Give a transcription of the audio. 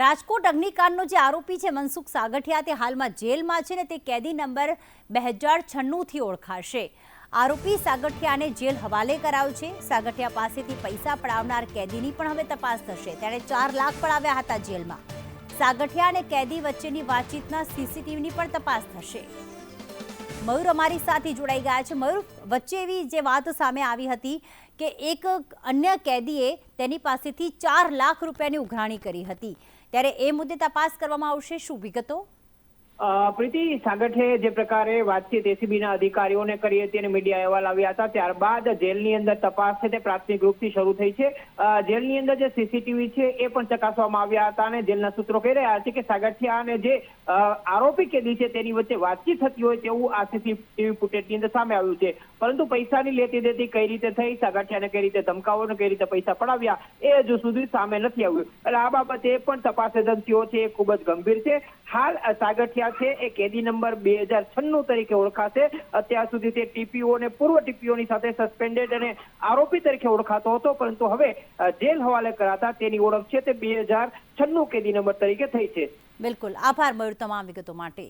રાજકોટ અગ્નિકાંડનો જે આરોપી છે મનસુખ સાગઠિયા, તે હાલમાં જેલમાં છે ને તે કેદી નંબર બે હજાર છન્નુંથી ઓળખાશે. આરોપી સાગઠિયાને જેલ હવાલે કરાયો છે. સાગઠિયા પાસેથી પૈસા પડાવનાર કેદીની પણ હવે તપાસ થશે. તેણે ચાર લાખ પડાવ્યા હતા જેલમાં. સાગઠિયા અને કેદી વચ્ચેની વાતચીતના સીસીટીવીની પણ તપાસ થશે. મયુર અમારી સાથે જોડાઈ ગયા છે. મયુર, વચ્ચે એવી જે વાત સામે આવી હતી કે એક અન્ય કેદીએ તેની પાસેથી ચાર લાખ રૂપિયાની ઉઘરાણી કરી હતી. ત્યારે એ મુદ્દે તપાસ કરવામાં આવશે. શું વિગતો? પ્રીતિ સાગઠે જે પ્રકારે વાતચીત એસીબીના અધિકારીઓને કરી હતી અને મીડિયા અહેવાલ આવ્યા હતા, ત્યારબાદ જેલની અંદર તપાસ છે તે પ્રાથમિક રૂપથી શરૂ થઈ છે. જેલની અંદર જે સીસીટીવી છે એ પણ ચકાસવામાં આવ્યા હતા અને જેલના સૂત્રો કહી રહ્યા છે કે સાગઠિયા અને જે આરોપી કેદી છે તેની વચ્ચે વાતચીત થતી હોય તેવું આ સીસીટીવી ફૂટેજની અંદર સામે આવ્યું છે. પરંતુ પૈસાની લેતી દેતી કઈ રીતે થઈ, સાગઠિયાને કઈ રીતે ધમકાવો અને કઈ રીતે પૈસા પડાવ્યા, એ હજુ સુધી સામે નથી આવ્યું. એટલે આ બાબતે પણ તપાસ એજન્સીઓ છે એ ખૂબ જ ગંભીર છે. હાલ સાગઠિયા છે, એ કેદી નંબર બે હજાર છન્નું તરીકે ઓળખાશે. અત્યાર સુધી તે ટીપીઓ અને પૂર્વ ટીપીઓની સાથે સસ્પેન્ડેડ અને આરોપી તરીકે ઓળખાતો હતો, પરંતુ હવે જેલ હવાલે કરાતા તેની ઓળખ છે તે બે હજાર છન્નું કેદી નંબર તરીકે થઈ છે. બિલકુલ. આભાર મયુર તમામ વિગતો માટે.